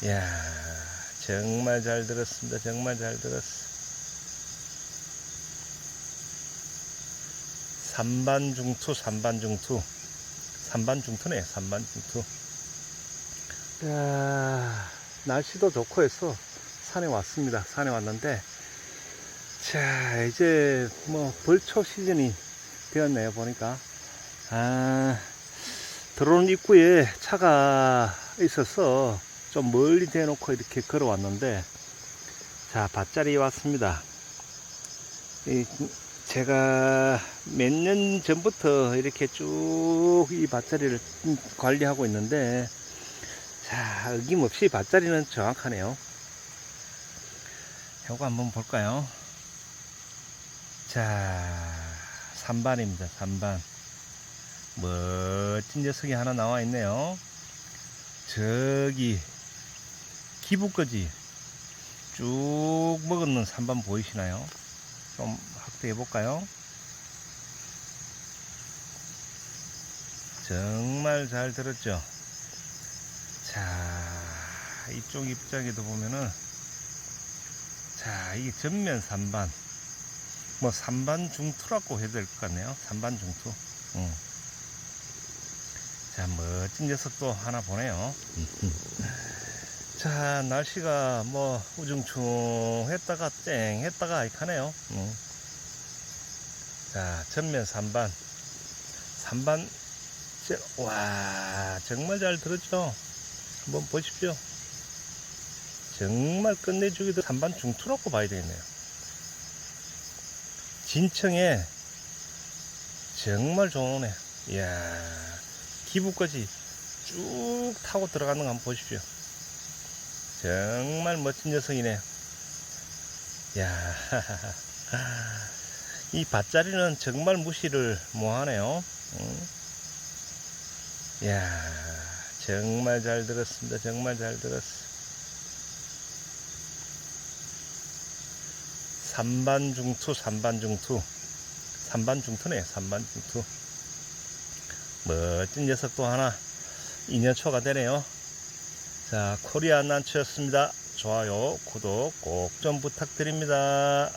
이야, 정말 잘 들었습니다. 정말 잘 들었어. 삼반중투, 삼반중투. 삼반중투네, 삼반중투. 야, 날씨도 좋고 해서 산에 왔습니다. 산에 왔는데, 자, 이제 뭐 벌초 시즌이 되었네요, 보니까. 아, 들어오는 입구에 차가 있어서 좀 멀리 대놓고 이렇게 걸어왔는데, 자, 밭자리에 왔습니다. 이, 제가 몇 년 전부터 이렇게 쭉 이 밭자리를 관리하고 있는데, 자, 어김없이 밭자리는 정확하네요. 요거 한번 볼까요? 자, 3반입니다. 3반. 멋진 녀석이 하나 나와 있네요. 저기, 기부까지 쭉 먹었는 3반 보이시나요? 좀 확대해 볼까요? 정말 잘 들었죠? 자, 이쪽 입장에도 보면은, 자, 이게 전면 3반. 뭐 3반 중투라고 해도 될 것 같네요. 3반 중투. 응. 자, 멋진 녀석도 하나 보네요. 자, 날씨가 뭐 우중충 했다가 쨍 했다가 이카네요. 응. 자, 전면 3반. 3반, 제- 와, 정말 잘 들었죠? 한번 보십시오. 정말 끝내주기도 3반 중투라고 봐야 되겠네요. 진청에 정말 좋으네. 이야, 기부까지 쭉 타고 들어가는 거 한번 보십시오. 정말 멋진 녀석이네. 이야, 이 밭자리는 정말 무시를 못하네요. 응? 이야, 정말 잘 들었습니다. 정말 잘 들었어. 삼반중투, 삼반중투. 삼반중투네, 삼반중투. 멋진 녀석도 하나 2년 초가 되네요. 자, 코리아 난초였습니다. 좋아요, 구독 꼭 좀 부탁드립니다.